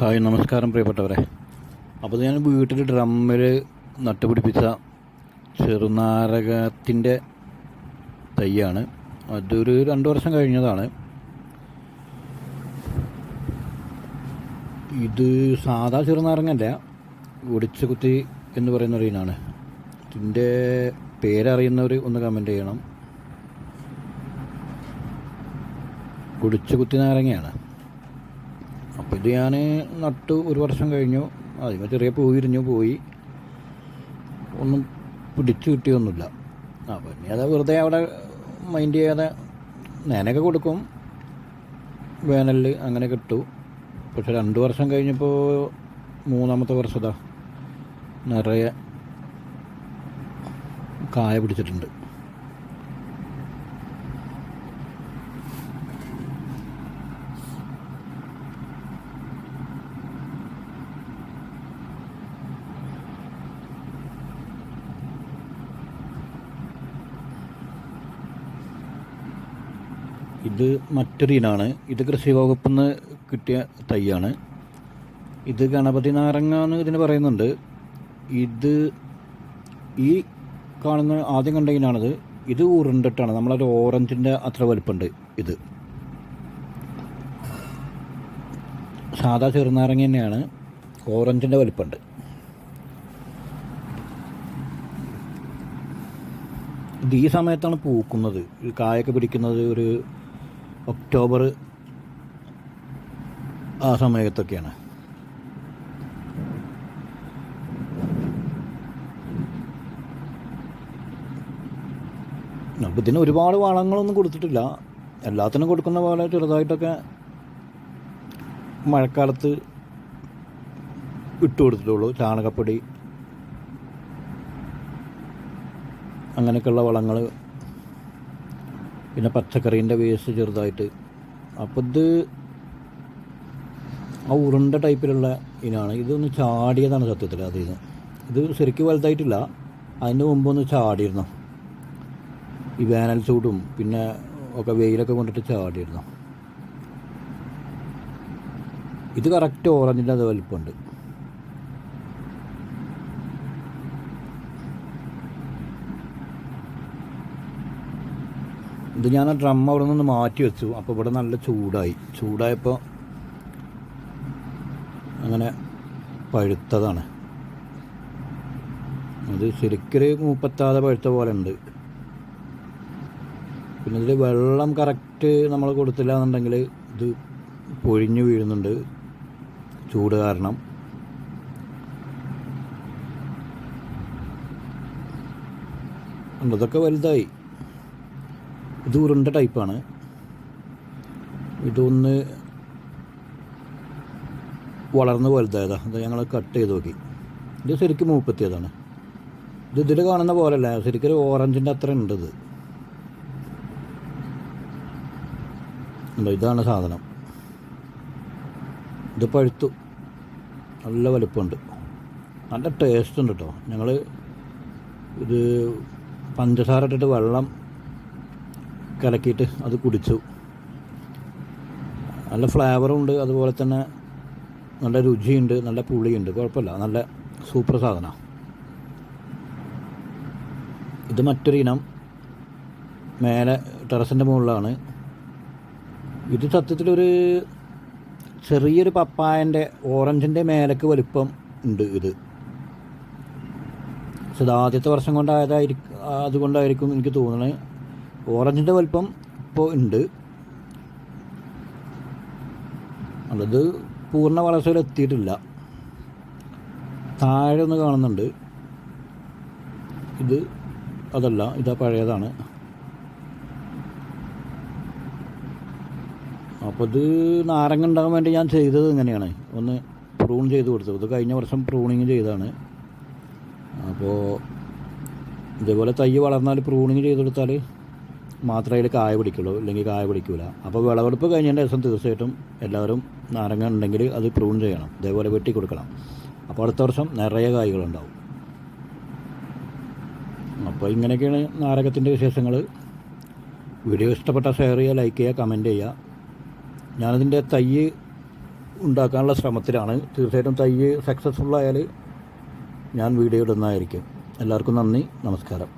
Hi നമസ്കാരം പ്രിയപ്പെട്ടവരെ. അപ്പോൾ ഞാൻ വീട്ടിൽ ഡ്രമ്മിൽ നട്ടുപിടിപ്പിച്ച ചെറുനാരകത്തിന്റെ തൈയാണ്. അതൊരു രണ്ട് വർഷം കഴിഞ്ഞതാണ്. ഇത് സാധാ ചെറുനാരങ്ങല്ല ഒടിച്ചു കുത്തി എന്ന് പറയുന്ന ഒരു ഇനാണ് ഇതിന്റെ പേരറിയുന്നവർ ഒന്ന് കമന്റ് ചെയ്യണം. ഒടിച്ചു കുത്തി നാരങ്ങയാണ്. ഇത് ഞാൻ നട്ടു ഒരു വർഷം കഴിഞ്ഞു. അതിന് ചെറിയ പൂ വിരിഞ്ഞു പോയി. ഒന്നും പിടിച്ചു കിട്ടിയൊന്നുമില്ല. ആ പിന്നെ അത് വെറുതെ അവിടെ മൈൻഡ് ചെയ്യാതെ നേനൊക്കെ കൊടുക്കും. വേനലിൽ അങ്ങനെ കിട്ടു പക്ഷെ രണ്ട് വർഷം കഴിഞ്ഞപ്പോൾ മൂന്നാമത്തെ വർഷതാ നിറയെ കായ പിടിച്ചിട്ടുണ്ട്. ഇത് മറ്റൊരു ഇനാണ്. ഇത് കൃഷി വകുപ്പിൽ നിന്ന് കിട്ടിയ തൈയാണ്. ഇത് ഗണപതി നാരങ്ങ എന്ന് ഇതിന് പറയുന്നുണ്ട്. ഇത് ഈ കാണുന്ന ആദ്യം കണ്ട ഇനാണിത്. ഇത് ഉരുണ്ടിട്ടാണ്. നമ്മളൊരു ഓറഞ്ചിന്റെ അത്ര വലുപ്പുണ്ട് ഇത്. സാധാ ചെറുനാരങ്ങ തന്നെയാണ്. ഓറഞ്ചിന്റെ വലുപ്പുണ്ട്. ഇത് ഈ സമയത്താണ് പൂക്കുന്നത്. കായൊക്കെ പിടിക്കുന്നത് ഒരു ഒക്ടോബർ ആ സമയത്തൊക്കെയാണ്. അപ്പോൾ ഇതിന് ഒരുപാട് വളങ്ങളൊന്നും കൊടുത്തിട്ടില്ല. എല്ലാത്തിനും കൊടുക്കുന്ന പോലെ ചെറുതായിട്ടൊക്കെ മഴക്കാലത്ത് ഇട്ട് കൊടുത്തിട്ടുള്ളൂ. ചാണകപ്പൊടി അങ്ങനെയൊക്കെയുള്ള വളങ്ങൾ പിന്നെ പച്ചക്കറീന്റെ വേസ്റ്റ് ചെറുതായിട്ട്. അപ്പോൾ ഇത് ആ ഉരുണ്ട ടൈപ്പിലുള്ള ഇനാണ്. ഇതൊന്ന് ചാടിയതാണ് സത്യത്തിൽ അതിൽ നിന്ന് ഇത് ശരിക്കും വലുതായിട്ടില്ല. അതിന് മുമ്പൊന്ന് ചാടിയിരുന്നു. ഈ വേനൽ ചൂടും പിന്നെ ഒക്കെ വെയിലൊക്കെ കൊണ്ടിട്ട് ചാടിയിരുന്നു. ഇത് കറക്റ്റ് ഓറഞ്ചിന്റെ അത് വലിപ്പമുണ്ട്. ഇത് ഞാൻ ആ ഡ്രം അവിടെ നിന്ന് മാറ്റി വെച്ചു. അപ്പോൾ ഇവിടെ നല്ല ചൂടായി. ചൂടായപ്പോൾ അങ്ങനെ പഴുത്തതാണ്. അത് ശരിക്കൊരു മൂപ്പത്താതെ പഴുത്ത പോലെ ഉണ്ട്. പിന്നെ ഇതിൽ വെള്ളം കറക്റ്റ് നമ്മൾ കൊടുത്തില്ല എന്നുണ്ടെങ്കിൽ ഇത് പൊഴിഞ്ഞു വീഴുന്നുണ്ട്. ചൂട് കാരണം. ഇതൊക്കെ വലുതായി. ഇത് ഉരുണ്ട ടൈപ്പാണ്. ഇതൊന്ന് വളർന്ന് വലുതായതാ. അത് ഞങ്ങൾ കട്ട് ചെയ്ത് നോക്കി. ഇത് ശരിക്കും മൂപ്പത്തിയതാണ്. ഇത് ഇതിൽ കാണുന്ന പോലല്ല. ശരിക്കും ഓറഞ്ചിന്റെ അത്ര ഉണ്ട് ഇത്. ഇതാണ് സാധനം. ഇത് പഴുത്തു. നല്ല വലുപ്പമുണ്ട്. നല്ല ടേസ്റ്റ് ഉണ്ട് കേട്ടോ ഞങ്ങൾ ഇത് പഞ്ചസാര ഇട്ടിട്ട് വെള്ളം കലക്കിയിട്ട് അത് കുടിച്ചു. നല്ല ഫ്ലേവറുണ്ട് അതുപോലെ തന്നെ നല്ല രുചിയുണ്ട് നല്ല പുളിയുണ്ട്. കുഴപ്പമില്ല നല്ല സൂപ്പർ സാധന. ഇത് മറ്റൊരു ഇനം മേലെ ടെറസിന്റെ മുകളിലാണ്. ഇത് സത്യത്തിലൊരു ചെറിയൊരു പപ്പായന്റെ ഓറഞ്ചിന്റെ മേലക്ക് വലിപ്പം ഉണ്ട് ഇത്. പക്ഷെ ആദ്യത്തെ വർഷം കൊണ്ടായതായിരിക്കും അതുകൊണ്ടായിരിക്കും എനിക്ക് തോന്നുന്നത് ഓറഞ്ചിന്റെ വലിപ്പം ഇപ്പോൾ ഉണ്ട്. അത് പൂർണ വളർച്ചയിൽ എത്തിയിട്ടില്ല. താഴെ ഒന്ന് കാണുന്നുണ്ട്. ഇത് അതല്ല ഇതാ പഴയതാണ്. അപ്പോൾ ഇത് നാരങ്ങ ഉണ്ടാകാൻ വേണ്ടി ഞാൻ ചെയ്തത് ഇങ്ങനെയാണ്. ഒന്ന് പ്രൂൺ ചെയ്ത് കൊടുത്തത് ഇത് കഴിഞ്ഞ വർഷം പ്രൂണിങ് ചെയ്തതാണ്. അപ്പോൾ ഇതേപോലെ തൈ വളർന്നാൽ പ്രൂണിങ് ചെയ്ത് കൊടുത്താൽ മാത്രമേ അതിൽ കായ പിടിക്കുള്ളൂ അല്ലെങ്കിൽ കായ പിടിക്കില്ല അപ്പോൾ വിളവെടുപ്പ് കഴിഞ്ഞതിന്റെ ദിവസം തീർച്ചയായിട്ടും എല്ലാവരും നാരങ്ങ ഉണ്ടെങ്കിൽ അത് പ്രൂൺ ചെയ്യണം ഇതേപോലെ വെട്ടി കൊടുക്കണം. അപ്പോൾ അടുത്ത വർഷം നിറയെ കായ്കളുണ്ടാവും അപ്പോൾ ഇങ്ങനെയൊക്കെയാണ് നാരകത്തിന്റെ വിശേഷങ്ങൾ. വീഡിയോ ഇഷ്ടപ്പെട്ട ഷെയർ ചെയ്യുക ലൈക്ക് ചെയ്യുക കമന്റ് ചെയ്യുക. ഞാനതിന്റെ തൈ ഉണ്ടാക്കാനുള്ള ശ്രമത്തിലാണ്. തീർച്ചയായിട്ടും തൈ സക്സസ്ഫുള്ളായാൽ ഞാൻ വീഡിയോ ഇടുന്നതായിരിക്കും. എല്ലാവർക്കും നന്ദി നമസ്കാരം.